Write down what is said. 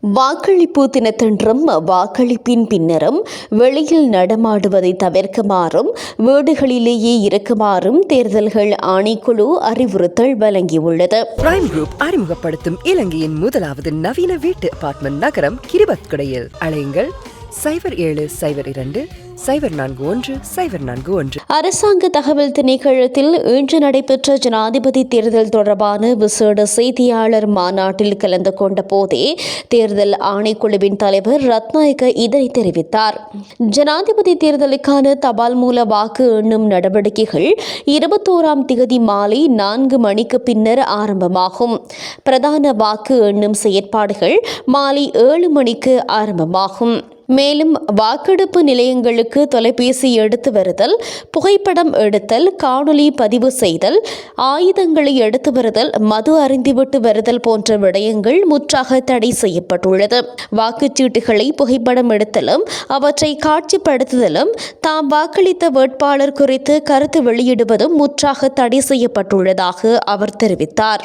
வாக்களிப்பு தினத்தன்றும் வாக்களிப்பின் பின்னரும் வெளியில் நடமாடுவதை தவிர்க்குமாறும் வீடுகளிலேயே இருக்குமாறும் தேர்தல்கள் ஆணைக்குழு அறிவுறுத்தல் வழங்கியுள்ளது. பிரைம் குரூப் அறிமுகப்படுத்தும் இலங்கையின் முதலாவது நவீன வீட்டு அபார்ட்மெண்ட் நகரம் கிரிபத்குடையில். அழையுங்கள் சைபர் ஏழு சைபர் இரண்டு சைபர் நான்கு ஒன்று சைபர் நான்கு ஒன்று. அரசாங்க தகவல் திணைக்களத்தில் இன்று நடைபெற்ற ஜனாதிபதி தேர்தல் தொடர்பான விசேட செய்தியாளர் மாநாட்டில் கலந்து கொண்ட போதே தேர்தல் ஆணைக்குழுவின் தலைவர் ரத்நாயக்க இதனை தெரிவித்தார். ஜனாதிபதி தேர்தலுக்கான தபால் மூல வாக்கு எண்ணும் நடவடிக்கைகள் இருபத்தோராம் திகதி மாலை நான்கு மணிக்கு பின்னர் ஆரம்பமாகும். பிரதான வாக்கு எண்ணும் செயற்பாடுகள் மாலை ஏழு மணிக்கு ஆரம்பமாகும். மேலும் வாக்கெடுப்பு நிலையங்களுக்கு தொலைபேசி எடுத்து வருதல் புகைப்படம் எடுத்தல் காணொலி பதிவு செய்தல் ஆயுதங்களை எடுத்து வருதல் மது அருந்திவிட்டு வருதல் போன்ற விடயங்கள் முற்றாக தடை செய்யப்பட்டுள்ளது. வாக்குச்சீட்டுகளை புகைப்படம் எடுத்தலும் அவற்றை காட்சிப்படுத்துதலும் தாம் வாக்களித்த வேட்பாளர் குறித்து கருத்து வெளியிடுவதும் முற்றாக தடை செய்யப்பட்டுள்ளதாக அவர் தெரிவித்தார்.